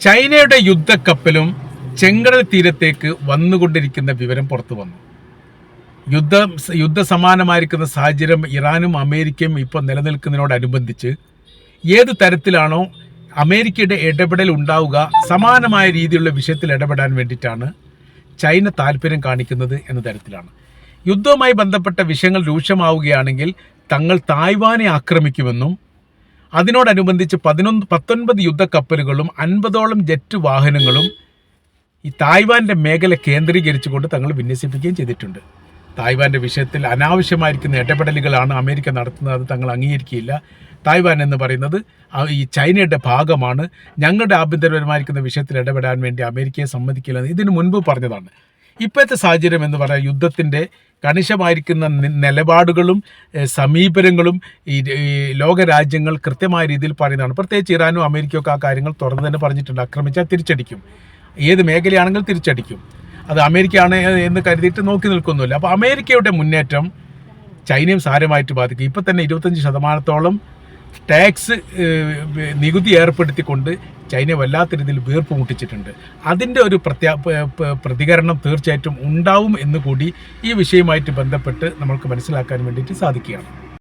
ചൈനയുടെ യുദ്ധക്കപ്പലും ചെങ്കടൽ തീരത്തേക്ക് വന്നുകൊണ്ടിരിക്കുന്ന വിവരം പുറത്തു വന്നു. യുദ്ധ യുദ്ധസമാനമായിരിക്കുന്ന സാഹചര്യം ഇറാനും അമേരിക്കയും ഇപ്പോൾ നിലനിൽക്കുന്നതിനോടനുബന്ധിച്ച് ഏത് തരത്തിലാണോ അമേരിക്കയുടെ ഇടപെടൽ ഉണ്ടാവുക സമാനമായ രീതിയിലുള്ള വിഷയത്തിൽ ഇടപെടാൻ വേണ്ടിയിട്ടാണ് ചൈന താല്പര്യം കാണിക്കുന്നത് എന്ന തരത്തിലാണ്. യുദ്ധവുമായി ബന്ധപ്പെട്ട വിഷയങ്ങൾ രൂക്ഷമാവുകയാണെങ്കിൽ തങ്ങൾ തായ്വാനെ ആക്രമിക്കുമെന്നും അതിനോടനുബന്ധിച്ച് പതിനൊന്ന് പത്തൊൻപത് യുദ്ധക്കപ്പലുകളും അൻപതോളം ജെറ്റ് വാഹനങ്ങളും ഈ തായ്വാന്റെ മേഖല കേന്ദ്രീകരിച്ചുകൊണ്ട് തങ്ങൾ വിന്യസിപ്പിക്കുകയും ചെയ്തിട്ടുണ്ട്. തായ്വാന്റെ വിഷയത്തിൽ അനാവശ്യമായിരിക്കുന്ന ഇടപെടലുകളാണ് അമേരിക്ക നടത്തുന്നത്. അത് തങ്ങൾ അംഗീകരിക്കുകയില്ല. തായ്വാൻ എന്ന് പറയുന്നത് ഈ ചൈനയുടെ ഭാഗമാണ്. ഞങ്ങളുടെ ആഭ്യന്തരപരമായിരിക്കുന്ന വിഷയത്തിൽ ഇടപെടാൻ വേണ്ടി അമേരിക്കയെ സമ്മതിക്കില്ലെന്ന് ഇതിനു മുൻപ് പറഞ്ഞതാണ്. ഇപ്പോഴത്തെ സാഹചര്യം എന്ന് പറഞ്ഞാൽ യുദ്ധത്തിന്റെ കണിശമായിരിക്കുന്ന നിലപാടുകളും സമീപനങ്ങളും ഈ ഈ ലോകരാജ്യങ്ങൾ കൃത്യമായ രീതിയിൽ പറയുന്നതാണ്. പ്രത്യേകിച്ച് ഇറാനും അമേരിക്കയും ഒക്കെ ആ കാര്യങ്ങൾ തുറന്നു തന്നെ പറഞ്ഞിട്ടുണ്ട്. ആക്രമിച്ചാൽ തിരിച്ചടിക്കും. ഏത് മേഖലയാണെങ്കിൽ തിരിച്ചടിക്കും. അത് അമേരിക്കയാണ് എന്ന് കരുതിയിട്ട് നോക്കി നിൽക്കുന്നില്ല അപ്പോൾ അമേരിക്കയുടെ മുന്നേറ്റം ചൈനയും സാരമായിട്ട് ബാധിക്കും. ഇപ്പം തന്നെ ഇരുപത്തഞ്ച് ശതമാനത്തോളം ടാക്സ് നികുതി ഏർപ്പെടുത്തിക്കൊണ്ട് ചൈന വല്ലാത്ത രീതിയിൽ വീർപ്പ് മുട്ടിച്ചിട്ടുണ്ട്. അതിന്റെ ഒരു പ്രത്യാ പ്രതികരണം തീർച്ചയായിട്ടും ഉണ്ടാവും എന്ന് കൂടി ഈ വിഷയവുമായിട്ട് ബന്ധപ്പെട്ട് നമ്മൾക്ക് മനസ്സിലാക്കാൻ വേണ്ടിയിട്ട് സാധിക്കുകയാണ്.